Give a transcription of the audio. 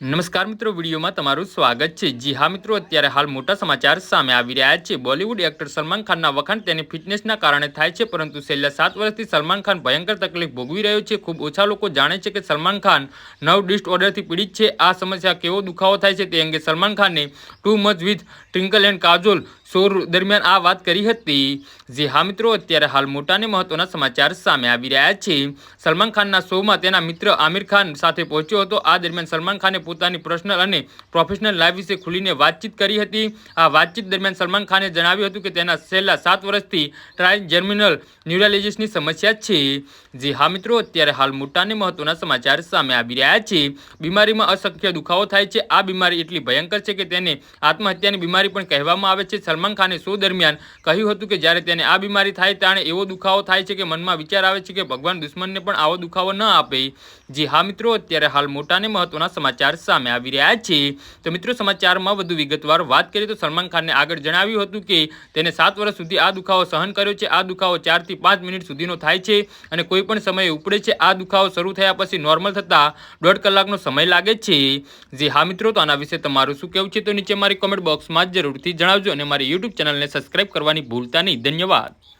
નમસ્કાર મિત્રો, વિડીયોમાં તમારું સ્વાગત છે. જી હા મિત્રો, અત્યારે હાલ મોટા સમાચાર સામે આવી રહ્યા છે. બોલિવૂડ એક્ટર સલમાન ખાનના વખાણ તેની ફિટનેસના કારણે થાય છે, પરંતુ છેલ્લા સાત વર્ષથી સલમાન ખાન ભયંકર તકલીફ ભોગવી રહ્યો છે. ખૂબ ઓછા લોકો જાણે છે કે સલમાન ખાન નવ ડિસ્ટ પીડિત છે. આ સમસ્યા કેવો દુખાવો થાય છે તે અંગે સલમાન ખાનને too much with Twinkle and Kajol show દરમિયાન આ વાત કરી હતી. જી હા મિત્રો, અત્યારે હાલ મોટા અને મહત્વના સમાચાર સામે આવી રહ્યા છે. સલમાન ખાનના શોમાં તેના મિત્ર આમિર ખાન સાથે પહોંચ્યો હતો. આ દરમિયાન સલમાન ખાને પોતાની પર્સનલ અને પ્રોફેશનલ લાઈફ વિશે ખુલીને વાતચીત કરી હતી. આ વાતચીત દરમિયાન સલમાન ખાને જણાવ્યું હતું કે તેના છેલ્લા સાત વર્ષથી ટ્રાય જર્મિનલ ન્યુરાલિસિસની સમસ્યા છે. જે હા મિત્રો, અત્યારે હાલ મોટા અને મહત્વના સમાચાર સામે આવી રહ્યા છે. બીમારીમાં અસંખ્ય દુખાવો થાય છે. આ બીમારી એટલી ભયંકર છે કે તેને આત્મહત્યાની બીમારી પણ કહેવામાં આવે છે. સલમાન ખાને શો દરમિયાન કહ્યું હતું કે જ્યારે તેને આ બીમારી થાય ત્યારે એવો દુખાવો થાય છે કે મનમાં વિચાર આવે છે કે ભગવાન દુશ્મનને પણ આવો દુખાવો ન આપે. જે હા મિત્રો, અત્યારે હાલ મોટા અને મહત્વના સમાચાર સામે આવી રહ્યા છે. તો મિત્રો સમાચારમાં વધુ વિગતવાર વાત કરીએ તો સલમાન ખાનને આગળ જણાવ્યું હતું કે તેને સાત વર્ષ સુધી આ દુખાવો સહન કર્યો છે. આ દુખાવો ચારથી પાંચ મિનિટ સુધીનો થાય છે અને કોઈ પણ સમયે ઉપડે છે. આ દુખાવો શરૂ થયા પછી નોર્મલ થતાં દોઢ કલાકનો સમય લાગે છે. જે હા મિત્રો, તો આના વિશે તમારું શું કહેવું છે? તો નીચે મારી કોમેન્ટ બોક્સમાં જરૂરથી જણાવજો અને મારી યુટ્યુબ ચેનલને સબસ્ક્રાઈબ કરવાની ભૂલતા નહીં. ધન્યવાદ.